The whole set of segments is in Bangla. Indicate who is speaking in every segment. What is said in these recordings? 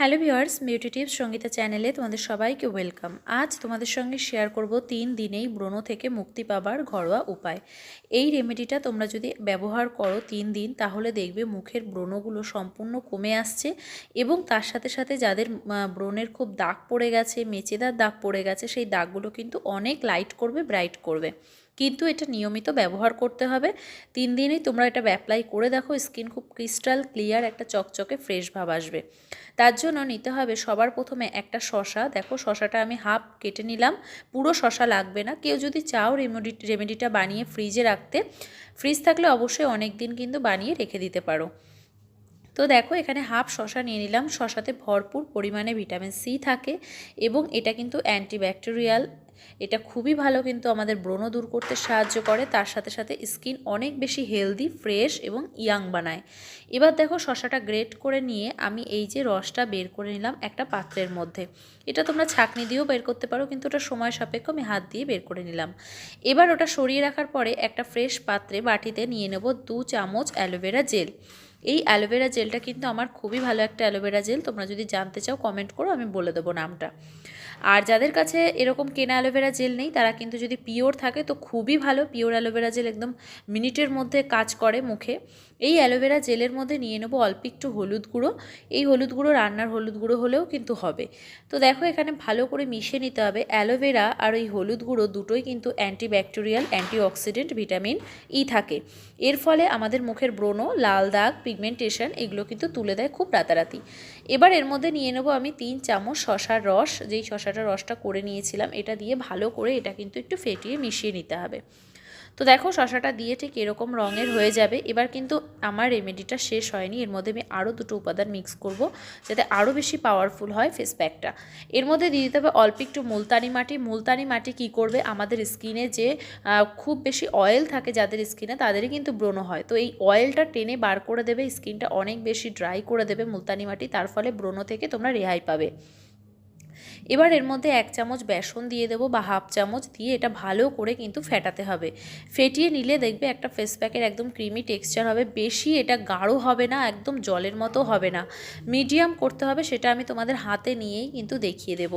Speaker 1: Hello viewers beauty tips Sangeeta চ্যানেলে তোমাদের সবাইকে ওয়েলকাম। আজ তোমাদের সঙ্গে শেয়ার করব তিন দিনেই ব্রণ থেকে মুক্তি পাবার ঘরোয়া উপায়। এই রেমেডিটা তোমরা যদি ব্যবহার করো তিন দিন, তাহলে দেখবে মুখের ব্রণগুলো সম্পূর্ণ কমে আসছে এবং তার সাথে সাথে যাদের ব্রণের খুব দাগ পড়ে গেছে, মেচেদার দাগ পড়ে গেছে, সেই দাগগুলো কিন্তু অনেক লাইট করবে ব্রাইট করবে। কিন্তু এটা নিয়মিত ব্যবহার করতে হবে। তিন দিনেই তোমরা এটা অ্যাপ্লাই করে দেখো স্কিন খুব ক্রিস্টাল ক্লিয়ার একটা চকচকে ফ্রেশ ভাব আসবে। তার জন্য নিতে হবে সবার প্রথমে একটা শশা। দেখো শশাটা আমি হাফ কেটে নিলাম, পুরো শশা লাগবে না। কেউ যদি চাও রেমেডি রেমেডিটা বানিয়ে ফ্রিজে রাখতে ফ্রিজ থাকলে অবশ্যই অনেক দিন কিন্তু বানিয়ে রেখে দিতে পারো। তো দেখো এখানে হাফ শশা নিয়ে নিলাম। শশাতে ভরপুর পরিমাণে ভিটামিন সি থাকে এবং এটা কিন্তু অ্যান্টিব্যাকটেরিয়াল এটা খুবই ভালো কিন্তু আমাদের ব্রণ দূর করতে সাহায্য করে। তার সাথে সাথে স্কিন অনেক বেশি হেলদি, ফ্রেশ এবং ইয়াং বানায়। এবার দেখো শশাটা গ্রেট করে নিয়ে আমি এই যে রসটা বের করে নিলাম একটা পাত্রের মধ্যে। এটা তোমরা ছাঁকনি দিয়েও বের করতে পারো কিন্তু ওটা সময় সাপেক্ষ আমি হাত দিয়ে বের করে নিলাম। এবার ওটা সরিয়ে রাখার পরে একটা ফ্রেশ পাত্রে বাটিতে নিয়ে নেব দু চামচ অ্যালোভেরা জেল। এই অ্যালোভেরা জেলটা কিন্তু আমার খুবই ভালো একটা অ্যালোভেরা জেল। তোমরা যদি জানতে চাও কমেন্ট করো, আমি বলে দেবো নামটা। আর যাদের কাছে এরকম কেনা অ্যালোভেরা জেল নেই, তারা কিন্তু যদি পিওর থাকে, তো খুবই ভালো। পিওর অ্যালোভেরা জেল একদম মিনিটের মধ্যে কাজ করে মুখে। এই অ্যালোভেরা জেলের মধ্যে নিয়ে নেব অল্প একটু হলুদ গুঁড়ো। এই হলুদ গুঁড়ো রান্নার হলুদ গুঁড়ো হলেও কিন্তু হবে। তো দেখো, এখানে ভালো করে মিশিয়ে নিতে হবে অ্যালোভেরা আর ওই হলুদ গুঁড়ো দুটোই কিন্তু অ্যান্টিব্যাকটেরিয়াল অ্যান্টিঅক্সিডেন্ট ভিটামিন ই থাকে। এর ফলে আমাদের মুখের ব্রণ, লাল দাগ পিগমেন্টেশন এগুলো কিন্তু তুলে দেয় খুব রাতারাতি। এবার এর মধ্যে নিয়ে নেব আমি তিন চামচ শশার রস। যেই শশাটার রসটা করে নিয়েছিলাম, এটা দিয়ে ভালো করে এটা কিন্তু একটু ফেটিয়ে মিশিয়ে নিতে হবে। তো দেখো শশাটা দিয়ে ঠিক এরকম রঙের হয়ে যাবে। এবার কিন্তু আমার রেমেডিটা শেষ হয়নি। এর মধ্যে আমি আরও দুটো উপাদান মিক্স করব, যাতে আরও বেশি পাওয়ারফুল হয় ফেস প্যাকটা এর মধ্যে দিয়ে দিতে হবে অল্প একটু মুলতানি মাটি। মুলতানি মাটি কি করবে? আমাদের স্কিনে যে খুব বেশি অয়েল থাকে যাদের স্কিনে তাদেরই কিন্তু ব্রণ হয়। তো এই অয়েলটা টেনে বার করে দেবে স্কিনটা অনেক বেশি ড্রাই করে দেবে মুলতানি মাটি। তার ফলে ব্রণ থেকে তোমরা রেহাই পাবে। এবার এর মধ্যে এক চামচ বেসন দিয়ে দেবো বা হাফ চামচ দিয়ে এটা ভালো করে কিন্তু ফেটাতে হবে। ফেটিয়ে নিলে দেখবে একটা ফেস প্যাকের একদম ক্রিমি টেক্সচার হবে, বেশি এটা গাঢ় হবে না, একদম জলের মতো হবে না। মিডিয়াম করতে হবে সেটা আমি তোমাদের হাতে নিয়েই কিন্তু দেখিয়ে দেব।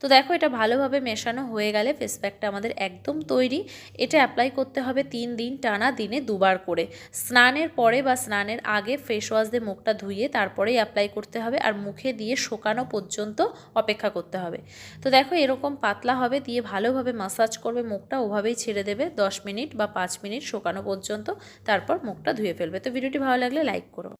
Speaker 1: তো দেখো এটা ভালোভাবে মেশানো হয়ে গেলে ফেস প্যাকটা আমাদের একদম তৈরি। এটা অ্যাপ্লাই করতে হবে তিন দিন, টানা দিনে দুবার করে। স্নানের পরে বা স্নানের আগে ফেস ওয়াশ দিয়ে মুখটা ধুয়ে তারপরেই অ্যাপ্লাই করতে হবে আর মুখে দিয়ে শোকানো পর্যন্ত অপেক্ষা করতে হবে। তো দেখো এরকম পাতলা হবে, দিয়ে ভালোভাবে মাসাজ করবে, মুখটা ওভাবেই ছেড়ে দেবে, দশ মিনিট বা পাঁচ মিনিট শোকানো পর্যন্ত, তারপর মুখটা ধুয়ে ফেলবে। তো ভিডিওটি ভালো লাগলে লাইক করো।